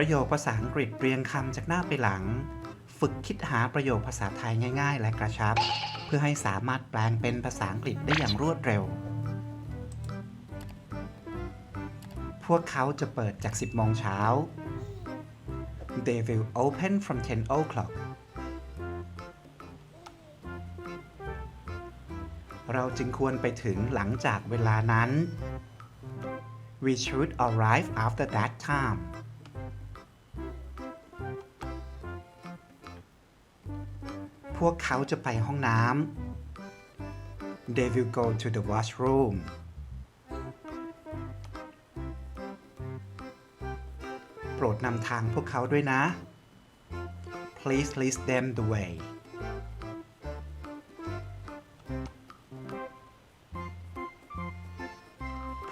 ประโยคภาษาอังกฤษเรียงคำจากหน้าไปหลัง ฝึกคิดหาประโยคภาษาไทยง่าย ๆ และกระชับ เพื่อให้สามารถแปลงเป็นภาษาอังกฤษได้อย่างรวดเร็ว พวกเขาจะเปิดจาก 10 โมงเช้า They will open from 10 o'clock เราจึงควรไปถึงหลังจากเวลานั้น We should arrive after that time พวกเขาจะไปห้องน้ำ They will go to the washroom โปรดนำทางพวกเขาด้วยนะ Please lead them the way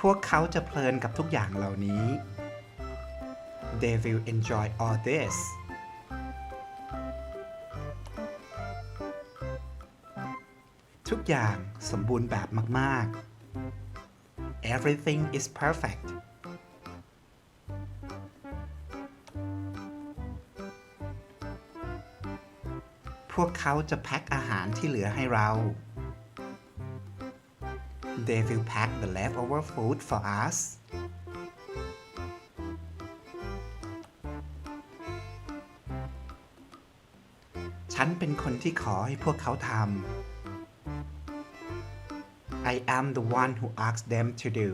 พวกเขาจะเพลินกับทุกอย่างเหล่านี้ They will enjoy all this ทุกอย่างสมบูรณ์แบบมาก ๆ Everything is perfect พวกเขาจะแพ็คอาหารที่เหลือให้เรา They will pack the leftover food for us ฉันเป็นคนที่ขอให้พวกเขาทำ I am the one who asked them to do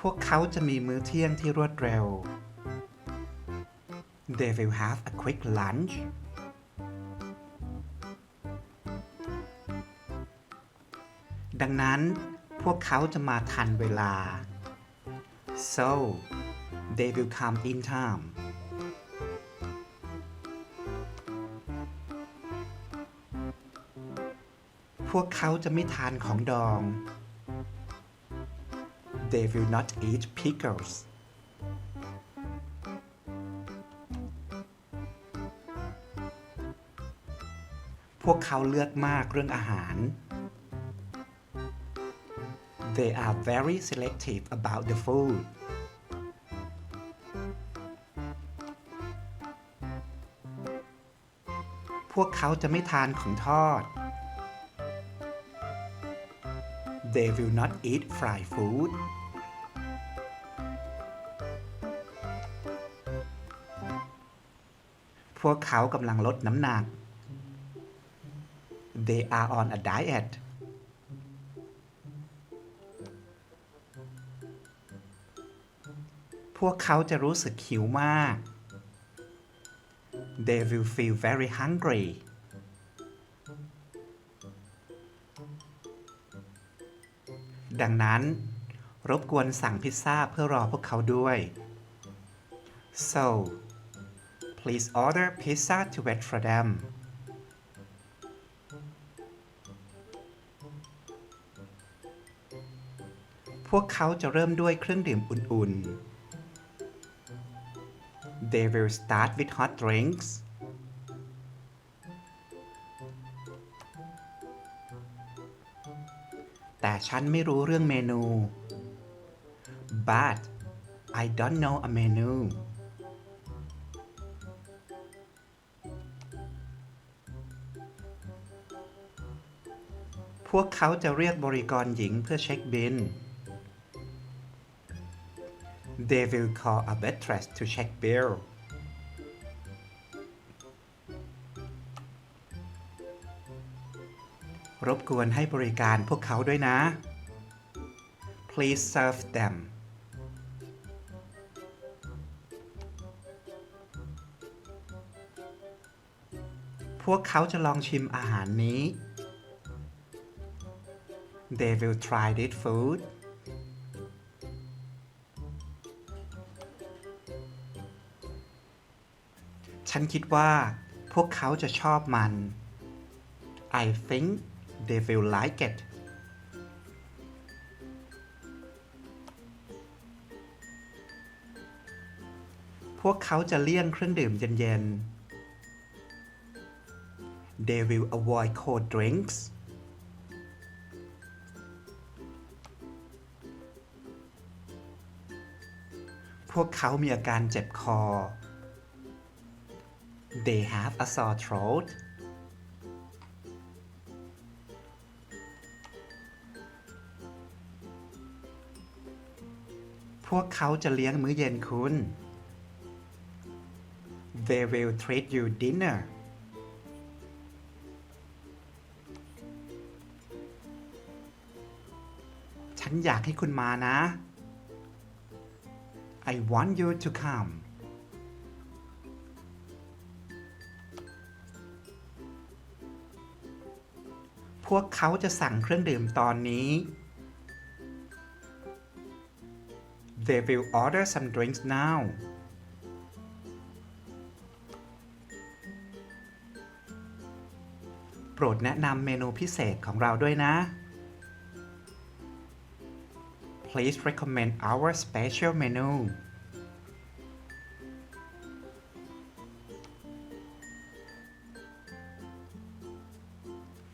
พวกเขาจะมีมื้อเที่ยงที่รวดเร็ว They will have a quick lunch ดังนั้นพวกเขาจะมาทันเวลา so they will come in time พวกเขาจะไม่ทานของดอง They will not eat pickles พวกเขาเลือกมากเรื่องอาหาร They are very selective about the food พวกเขาจะไม่ทานของทอด They will not eat fried food พวกเขากำลังลดน้ำหนัก They are on a diet พวกเขาจะรู้สึกหิวมาก They will feel very hungry ดังนั้น รบกวนสั่งพิซซ่าเพื่อรอพวกเขาด้วย so please order pizza to wait for them พวกเขาจะเริ่มด้วยเครื่องดื่มอุ่นๆ They will start with hot drinks แต่ฉันไม่รู้เรื่องเมนู but I don't know a menu พวกเขาจะเรียกบริกรหญิงเพื่อเช็คบิล They will call a waitress to check bill รบกวนให้บริการพวกเขาด้วยนะ Please serve them พวกเขาจะลองชิมอาหารนี้ They will try this food ฉันคิดว่า พวกเขาจะชอบมัน I think they feel like it พวกเขาจะเลี่ยงเครื่องดื่มเย็นๆ they will avoid cold drinks พวกเขามีอาการเจ็บคอ they have a sore throat พวกเขาจะเลี้ยงมื้อเย็นคุณ They will treat you dinner. ฉันอยากให้คุณมานะ I want you to come. พวกเขาจะสั่งเครื่องดื่มตอนนี้ They will order some drinks now. โปรดแนะนำเมนูพิเศษของเราด้วยนะ Please recommend our special menu.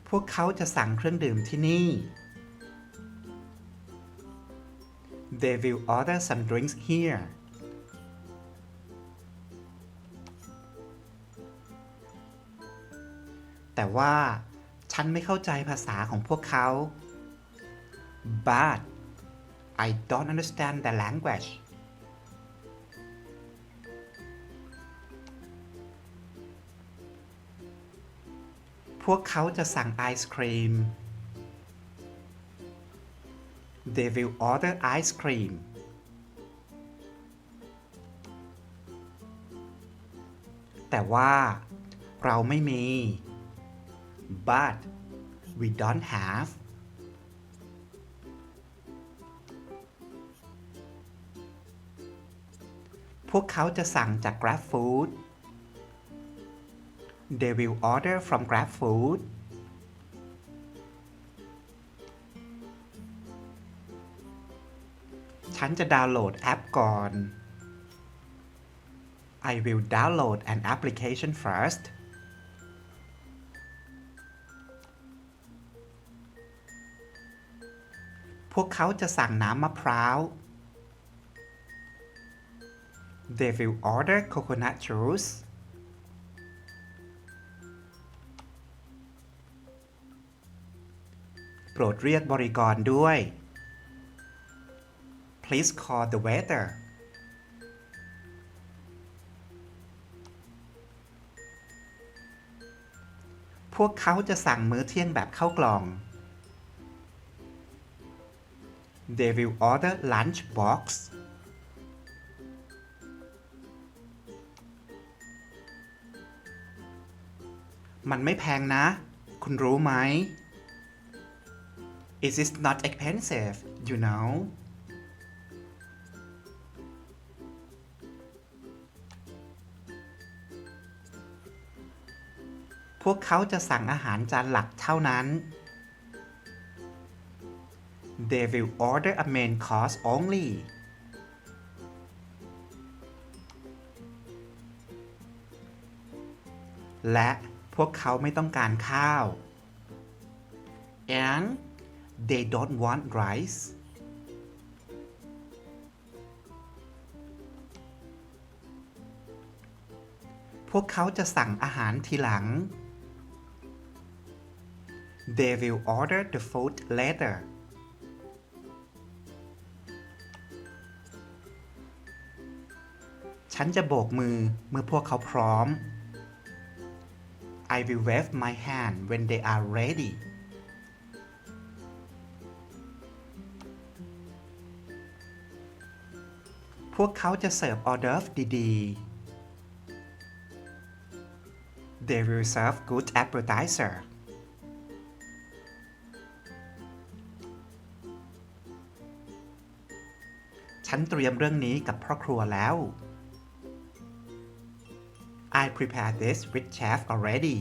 พวกเขาจะสั่งเครื่องดื่มที่นี่ They will order some drinks here. แต่ว่าฉันไม่เข้าใจภาษาของพวกเขา but I don't understand the language พวกเขาจะสั่งไอศครีม They will order ice cream แต่ว่า เราไม่มี but we don't have พวกเขาจะสั่งจาก Grab Food They will order from Grab Food ฉันจะดาวน์โหลดแอปก่อน I will download an application first พวกเขาจะสั่งน้ำมะพร้าว They will order coconut juice โปรดเรียกบริกรด้วย Please call the waiter พวกเขาจะสั่งมื้อเที่ยงแบบเข้ากล่อง They will order lunch box มันไม่แพงนะ คุณรู้ไหม It is not expensive you know พวกเขาจะสั่งอาหารจานหลักเท่านั้น They will order a main course only และพวกเขาไม่ต้องการข้าว and they don't want rice พวกเขาจะสั่งอาหารทีหลัง They will order the food later ฉันจะโบกมือเมื่อพวกเขาพร้อม I will wave my hand when they are ready พวกเขาจะเสิร์ฟออเดอร์ฟดีๆ They will serve good appetizer ฉันเตรียมเรื่องนี้กับพ่อครัวแล้ว I prepared this with chef already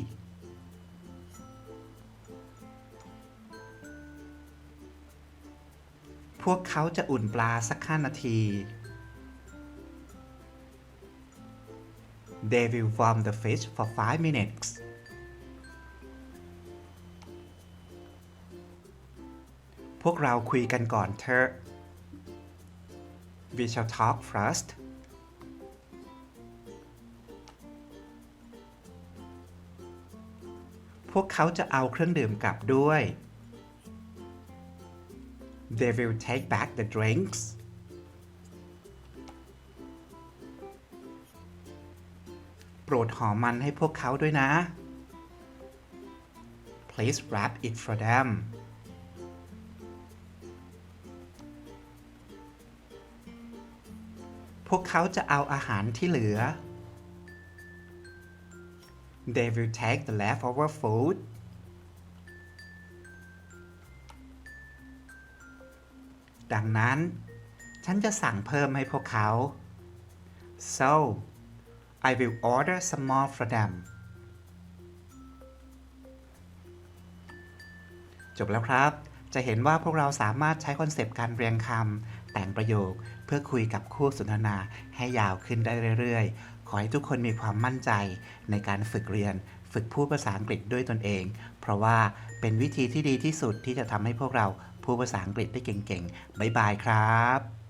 พวกเขาจะอุ่นปลาสักห้านาที They will warm the fish for 5 minutes พวกเราคุยกันก่อนเถอะ we shall talk first พวกเขาจะเอาเครื่องดื่มกลับด้วย they will take back the drinks โปรดห่อมันให้พวกเขาด้วยนะ please wrap it for them พวกเขาจะเอาอาหารที่เหลือ They will take the leftover food ดังนั้น ฉันจะสั่งเพิ่มให้พวกเขา so I will order some more for them จบแล้วครับ จะเห็นว่าพวกเราสามารถใช้คอนเซปต์การเรียงคำ แต่งประโยค เพื่อคุยกับคู่สนทนาให้ยาวขึ้นได้เรื่อยๆ ขอให้ทุกคนมีความมั่นใจในการฝึกเรียน ฝึกพูดภาษาอังกฤษด้วยตนเอง เพราะว่าเป็นวิธีที่ดีที่สุดที่จะทำให้พวกเราพูดภาษาอังกฤษได้เก่งๆ บ๊ายบายครับ